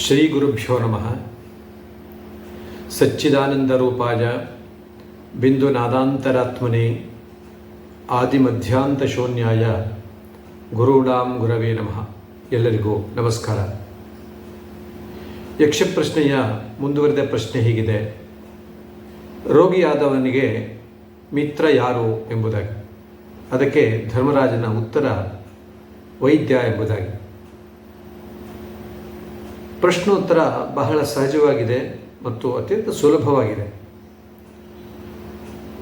ಶ್ರೀ ಗುರುಭ್ಯೋ ನಮಃ. ಸಚ್ಚಿದಾನಂದ ರೂಪಾಯ, ಬಿಂದು ನಾದಾಂತರಾತ್ಮನಿ ಆದಿ ಮಧ್ಯಾಂತ ಶೂನ್ಯಾಯ ಗುರುಡಾಂ ಗುರವೇ ನಮಃ. ಎಲ್ಲರಿಗೂ ನಮಸ್ಕಾರ. ಯಕ್ಷಪ್ರಶ್ನೆಯ ಮುಂದುವರೆದ ಪ್ರಶ್ನೆ ಹೀಗಿದೆ. ರೋಗಿಯಾದವನಿಗೆ ಮಿತ್ರ ಯಾರು ಎಂಬುದಾಗಿ. ಅದಕ್ಕೆ ಧರ್ಮರಾಜನ ಉತ್ತರ ವೈದ್ಯ ಎಂಬುದಾಗಿ. ಪ್ರಶ್ನೋತ್ತರ ಬಹಳ ಸಹಜವಾಗಿದೆ ಮತ್ತು ಅತ್ಯಂತ ಸುಲಭವಾಗಿದೆ.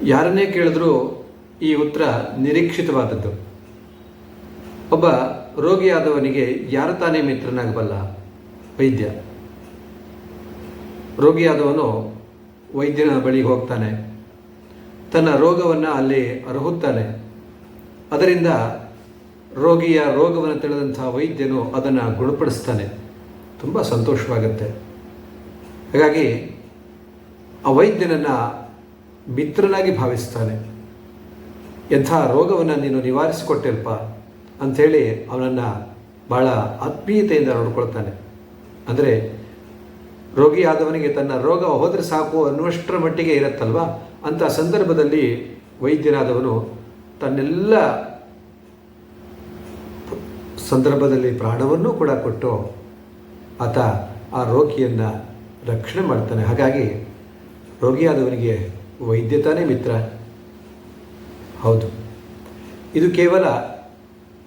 ಯಾರನ್ನೇ ಕೇಳಿದ್ರೂ ಈ ಉತ್ತರ ನಿರೀಕ್ಷಿತವಾದದ್ದು. ಒಬ್ಬ ರೋಗಿಯಾದವನಿಗೆ ಯಾರು ತಾನೇ ಮಿತ್ರನಾಗಬಲ್ಲ? ವೈದ್ಯ. ರೋಗಿಯಾದವನು ವೈದ್ಯನ ಬಳಿಗೆ ಹೋಗ್ತಾನೆ. ತನ್ನ ರೋಗವನ್ನು ಅಲ್ಲಿ ಅರಹುತ್ತಾನೆ. ಅದರಿಂದ ರೋಗಿಯ ರೋಗವನ್ನು ತಿಳಿದಂತಹ ವೈದ್ಯನು ಅದನ್ನು ಗುಣಪಡಿಸ್ತಾನೆ. ತುಂಬ ಸಂತೋಷವಾಗುತ್ತೆ. ಹಾಗಾಗಿ ಆ ವೈದ್ಯನನ್ನು ಮಿತ್ರನಾಗಿ ಭಾವಿಸ್ತಾನೆ. ಎಂಥ ರೋಗವನ್ನು ನೀನು ನಿವಾರಿಸಿಕೊಟ್ಟಿರಪ್ಪ ಅಂಥೇಳಿ ಅವನನ್ನು ಭಾಳ ಆತ್ಮೀಯತೆಯಿಂದ ನೋಡ್ಕೊಳ್ತಾನೆ. ಅಂದರೆ ರೋಗಿ ಆದವನಿಗೆ ತನ್ನ ರೋಗ ಹೋದರೆ ಸಾಕು ಅನ್ನುವಷ್ಟರ ಮಟ್ಟಿಗೆ ಇರುತ್ತಲ್ವ? ಅಂಥ ಸಂದರ್ಭದಲ್ಲಿ ವೈದ್ಯನಾದವನು ತನ್ನೆಲ್ಲ ಸಂದರ್ಭದಲ್ಲಿ ಪ್ರಾಣವನ್ನು ಕೂಡ ಕೊಟ್ಟು ಆತ ಆ ರೋಗಿಯನ್ನು ರಕ್ಷಣೆ ಮಾಡ್ತಾನೆ. ಹಾಗಾಗಿ ರೋಗಿಯಾದವನಿಗೆ ವೈದ್ಯ ತಾನೇ ಮಿತ್ರ. ಹೌದು. ಇದು ಕೇವಲ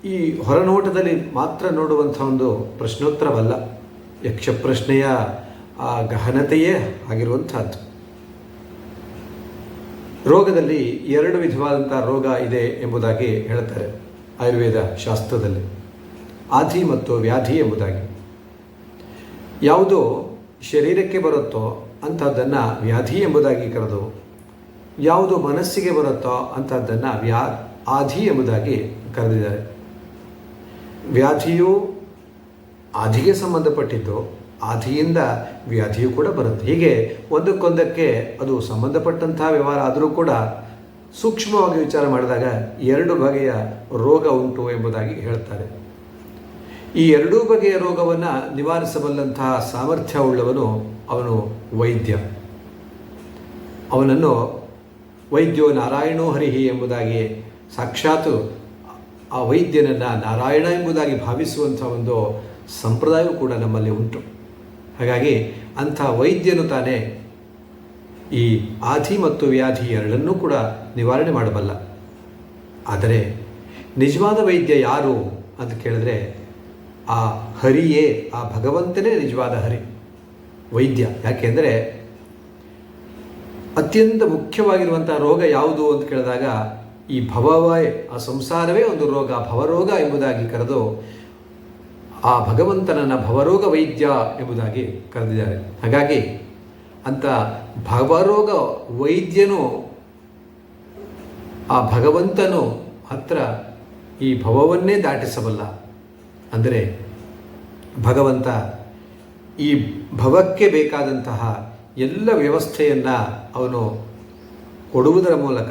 ಈ ಹೊರನೋಟದಲ್ಲಿ ಮಾತ್ರ ನೋಡುವಂಥ ಒಂದು ಪ್ರಶ್ನೋತ್ತರವಲ್ಲ. ಯಕ್ಷಪ್ರಶ್ನೆಯ ಆ ಗಹನತೆಯೇ ಆಗಿರುವಂಥದ್ದು. ರೋಗದಲ್ಲಿ ಎರಡು ವಿಧವಾದಂಥ ರೋಗ ಇದೆ ಎಂಬುದಾಗಿ ಹೇಳ್ತಾರೆ ಆಯುರ್ವೇದ ಶಾಸ್ತ್ರದಲ್ಲಿ. ಆಧಿ ಮತ್ತು ವ್ಯಾಧಿ ಎಂಬುದಾಗಿ. ಯಾವುದು ಶರೀರಕ್ಕೆ ಬರುತ್ತೋ ಅಂಥದ್ದನ್ನು ವ್ಯಾಧಿ ಎಂಬುದಾಗಿ ಕರೆದು, ಯಾವುದು ಮನಸ್ಸಿಗೆ ಬರುತ್ತೋ ಅಂಥದ್ದನ್ನು ವ್ಯಾ, ಆಧಿ ಎಂಬುದಾಗಿ ಕರೆದಿದ್ದಾರೆ. ವ್ಯಾಧಿಯು ಆಧಿಗೆ ಸಂಬಂಧಪಟ್ಟಿದ್ದು ಆದಿಯಿಂದ ವ್ಯಾಧಿಯು ಕೂಡ ಬರುತ್ತೆ. ಹೀಗೆ ಒಂದಕ್ಕೊಂದಕ್ಕೆ ಅದು ಸಂಬಂಧಪಟ್ಟಂತಹ ವ್ಯವಹಾರ ಆದರೂ ಕೂಡ ಸೂಕ್ಷ್ಮವಾಗಿ ವಿಚಾರ ಮಾಡಿದಾಗ ಎರಡು ಬಗೆಯ ರೋಗ ಉಂಟು ಎಂಬುದಾಗಿ ಹೇಳ್ತಾರೆ. ಈ ಎರಡೂ ಬಗೆಯ ರೋಗವನ್ನು ನಿವಾರಿಸಬಲ್ಲಂತಹ ಸಾಮರ್ಥ್ಯ ಉಳ್ಳವನು ಅವನು ವೈದ್ಯ. ಅವನನ್ನು ವೈದ್ಯೋ ನಾರಾಯಣೋ ಹರಿಹಿ ಎಂಬುದಾಗಿ ಸಾಕ್ಷಾತ್ ಆ ವೈದ್ಯನನ್ನು ನಾರಾಯಣ ಎಂಬುದಾಗಿ ಭಾವಿಸುವಂಥ ಒಂದು ಸಂಪ್ರದಾಯವೂ ಕೂಡ ನಮ್ಮಲ್ಲಿ ಉಂಟು. ಹಾಗಾಗಿ ಅಂಥ ವೈದ್ಯನು ತಾನೇ ಈ ಆಧಿ ಮತ್ತು ವ್ಯಾಧಿ ಎರಡನ್ನೂ ಕೂಡ ನಿವಾರಣೆ ಮಾಡಬಲ್ಲ. ಆದರೆ ನಿಜವಾದ ವೈದ್ಯ ಯಾರು ಅಂತ ಕೇಳಿದ್ರೆ ಆ ಹರಿಯೇ, ಆ ಭಗವಂತನೇ ನಿಜವಾದ ಹರಿ, ವೈದ್ಯ. ಯಾಕೆಂದರೆ ಅತ್ಯಂತ ಮುಖ್ಯವಾಗಿರುವಂಥ ರೋಗ ಯಾವುದು ಅಂತ ಕೇಳಿದಾಗ ಈ ಭವವೇ ಆ ಸಂಸಾರವೇ ಒಂದು ರೋಗ, ಭವರೋಗ ಎಂಬುದಾಗಿ ಕರೆದು ಆ ಭಗವಂತನನ್ನು ಭವರೋಗ ವೈದ್ಯ ಎಂಬುದಾಗಿ ಕರೆದಿದ್ದಾರೆ. ಹಾಗಾಗಿ ಅಂಥ ಭವರೋಗ ವೈದ್ಯನು, ಆ ಭಗವಂತನು ಹತ್ರ ಈ ಭವವನ್ನೇ ದಾಟಿಸಬಲ್ಲ. ಅಂದರೆ ಭಗವಂತ ಈ ಭವಕ್ಕೆ ಬೇಕಾದಂತಹ ಎಲ್ಲ ವ್ಯವಸ್ಥೆಯನ್ನು ಅವನು ಕೊಡುವುದರ ಮೂಲಕ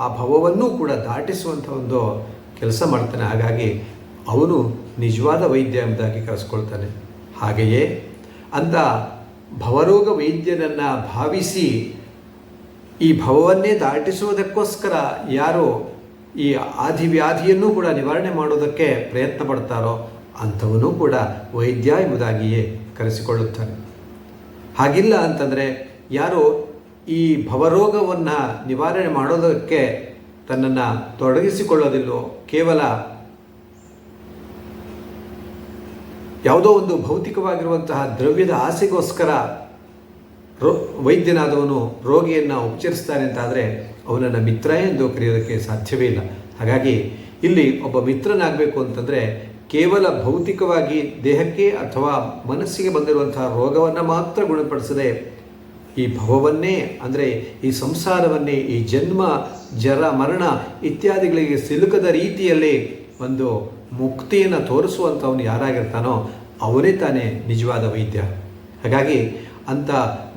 ಆ ಭವವನ್ನೂ ಕೂಡ ದಾಟಿಸುವಂಥ ಒಂದು ಕೆಲಸ ಮಾಡ್ತಾನೆ. ಹಾಗಾಗಿ ಅವನು ನಿಜವಾದ ವೈದ್ಯ ಎಂಬುದಾಗಿ ಕರೆಸ್ಕೊಳ್ತಾನೆ. ಹಾಗೆಯೇ ಅಂಥ ಭವರೋಗ ವೈದ್ಯನನ್ನು ಭಾವಿಸಿ ಈ ಭವವನ್ನೇ ದಾಟಿಸುವುದಕ್ಕೋಸ್ಕರ ಯಾರು ಈ ಆದಿ ವ್ಯಾಧಿಯನ್ನು ಕೂಡ ನಿವಾರಣೆ ಮಾಡೋದಕ್ಕೆ ಪ್ರಯತ್ನ ಪಡ್ತಾರೋ ಅಂಥವನು ಕೂಡ ವೈದ್ಯ ಎಂಬುದಾಗಿಯೇ ಕರೆಸಿಕೊಳ್ಳುತ್ತಾನೆ. ಹಾಗಿಲ್ಲ ಅಂತಂದರೆ ಯಾರು ಈ ಭವರೋಗವನ್ನು ನಿವಾರಣೆ ಮಾಡೋದಕ್ಕೆ ತನ್ನನ್ನು ತೊಡಗಿಸಿಕೊಳ್ಳೋದಿಲ್ಲೋ ಕೇವಲ ಯಾವುದೋ ಒಂದು ಭೌತಿಕವಾಗಿರುವಂತಹ ದ್ರವ್ಯದ ಆಸೆಗೋಸ್ಕರ ರೋ ವೈದ್ಯನಾದವನು ರೋಗಿಯನ್ನು ಉಪಚರಿಸ್ತಾನೆ ಅಂತಾದರೆ ಅವನನ್ನು ಮಿತ್ರ ಎಂದು ಕರೆಯೋದಕ್ಕೆ ಸಾಧ್ಯವೇ ಇಲ್ಲ. ಹಾಗಾಗಿ ಇಲ್ಲಿ ಒಬ್ಬ ಮಿತ್ರನಾಗಬೇಕು ಅಂತಂದರೆ ಕೇವಲ ಭೌತಿಕವಾಗಿ ದೇಹಕ್ಕೆ ಅಥವಾ ಮನಸ್ಸಿಗೆ ಬಂದಿರುವಂತಹ ರೋಗವನ್ನು ಮಾತ್ರ ಗುಣಪಡಿಸದೆ ಈ ಭವವನ್ನೇ, ಅಂದರೆ ಈ ಸಂಸಾರವನ್ನೇ, ಈ ಜನ್ಮ, ಜರ, ಮರಣ ಇತ್ಯಾದಿಗಳಿಗೆ ಸಿಲುಕದ ರೀತಿಯಲ್ಲಿ ಒಂದು ಮುಕ್ತಿಯನ್ನು ತೋರಿಸುವಂಥವನು ಯಾರಾಗಿರ್ತಾನೋ ಅವನೇ ತಾನೇ ನಿಜವಾದ ವೈದ್ಯ. ಹಾಗಾಗಿ ಅಂಥ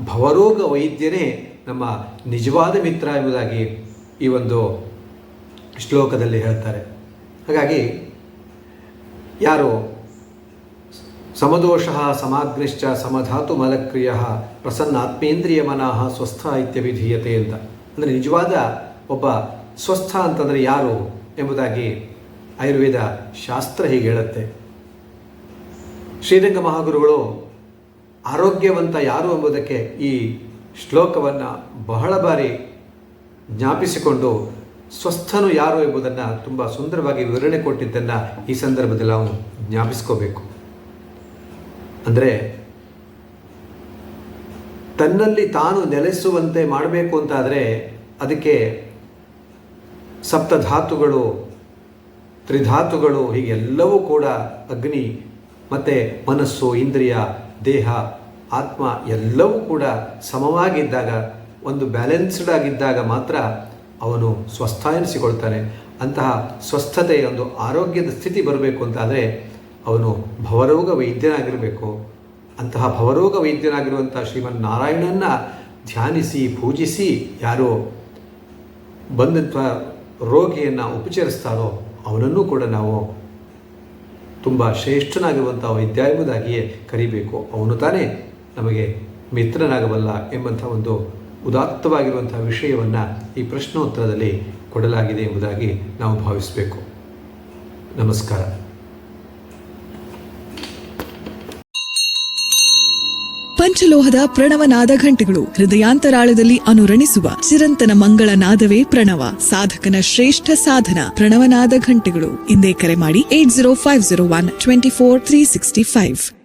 ಭವರೋಗ ವೈದ್ಯನೇ ನಮ್ಮ ನಿಜವಾದ ಮಿತ್ರ ಎಂಬುದಾಗಿ ಈ ಒಂದು ಶ್ಲೋಕದಲ್ಲಿ ಹೇಳ್ತಾರೆ. ಹಾಗಾಗಿ ಯಾರು ಸಮದೋಷ ಸಮಾಗ್ನಿಶ್ಚ ಸಮಧಾತು ಮಲಕ್ರಿಯ ಪ್ರಸನ್ನಾತ್ಮೇಂದ್ರಿಯ ಮನಃ ಸ್ವಸ್ಥ ಇತ್ಯವಿಧೀಯತೆ ಅಂತ. ಅಂದರೆ ನಿಜವಾದ ಒಬ್ಬ ಸ್ವಸ್ಥ ಅಂತಂದರೆ ಯಾರು ಎಂಬುದಾಗಿ ಆಯುರ್ವೇದ ಶಾಸ್ತ್ರ ಹೀಗೆ ಹೇಳುತ್ತೆ. ಶ್ರೀರಂಗ ಮಹಾಗುರುಗಳು ಆರೋಗ್ಯವಂತ ಯಾರು ಎಂಬುದಕ್ಕೆ ಈ ಶ್ಲೋಕವನ್ನು ಬಹಳ ಬಾರಿ ಜ್ಞಾಪಿಸಿಕೊಂಡು ಸ್ವಸ್ಥನು ಯಾರು ಎಂಬುದನ್ನು ತುಂಬ ಸುಂದರವಾಗಿ ವಿವರಣೆ ಕೊಟ್ಟಿದ್ದನ್ನು ಈ ಸಂದರ್ಭದಲ್ಲಿ ನಾವು ಜ್ಞಾಪಿಸ್ಕೋಬೇಕು. ಅಂದರೆ ತನ್ನಲ್ಲಿ ತಾನು ನೆಲೆಸುವಂತೆ ಮಾಡಬೇಕು ಅಂತಾದರೆ ಅದಕ್ಕೆ ಸಪ್ತಧಾತುಗಳು, ತ್ರಿಧಾತುಗಳು ಹೀಗೆಲ್ಲವೂ ಕೂಡ ಅಗ್ನಿ ಮತ್ತು ಮನಸ್ಸು, ಇಂದ್ರಿಯ, ದೇಹ ಆತ್ಮ ಎಲ್ಲವೂ ಕೂಡ ಸಮವಾಗಿದ್ದಾಗ, ಒಂದು ಬ್ಯಾಲೆನ್ಸ್ಡ್ ಆಗಿದ್ದಾಗ ಮಾತ್ರ ಅವನು ಸ್ವಸ್ಥ ಎನಿಸಿಕೊಳ್ತಾನೆ. ಅಂತಹ ಸ್ವಸ್ಥತೆಯ ಒಂದು ಆರೋಗ್ಯದ ಸ್ಥಿತಿ ಬರಬೇಕು ಅಂತಾದರೆ ಅವನು ಭವರೋಗ ವೈದ್ಯನಾಗಿರಬೇಕು. ಅಂತಹ ಭವರೋಗ ವೈದ್ಯನಾಗಿರುವಂಥ ಶ್ರೀಮನ್ ನಾರಾಯಣನ ಧ್ಯಾನಿಸಿ, ಪೂಜಿಸಿ ಯಾರೋ ಬಂದಂಥ ರೋಗಿಯನ್ನು ಉಪಚರಿಸ್ತಾರೋ ಅವನನ್ನು ಕೂಡ ನಾವು ತುಂಬ ಶ್ರೇಷ್ಠನಾಗಿರುವಂಥ ವೈದ್ಯ ಎಂಬುದಾಗಿಯೇ ಕರಿಬೇಕು. ಅವನು ತಾನೇ ನಮಗೆ ಮಿತ್ರನಾಗಬಲ್ಲ ಎಂಬಂಥ ಒಂದು ಉದಾತ್ತವಾಗಿರುವಂಥ ವಿಷಯವನ್ನು ಈ ಪ್ರಶ್ನೋತ್ತರದಲ್ಲಿ ಕೊಡಲಾಗಿದೆ ಎಂಬುದಾಗಿ ನಾವು ಭಾವಿಸಬೇಕು. ನಮಸ್ಕಾರ. ಪಂಚಲೋಹದ ಪ್ರಣವನಾದ ಘಂಟೆಗಳು ಹೃದಯಾಂತರಾಳದಲ್ಲಿ ಅನುರಣಿಸುವ ಚಿರಂತನ ಮಂಗಳ ನಾದವೇ ಪ್ರಣವ, ಸಾಧಕನ ಶ್ರೇಷ್ಠ ಸಾಧನ ಪ್ರಣವನಾದ ಘಂಟೆಗಳು. ಇಂದೇ ಕರೆ ಮಾಡಿ eight zero five zero one twenty four three sixty five.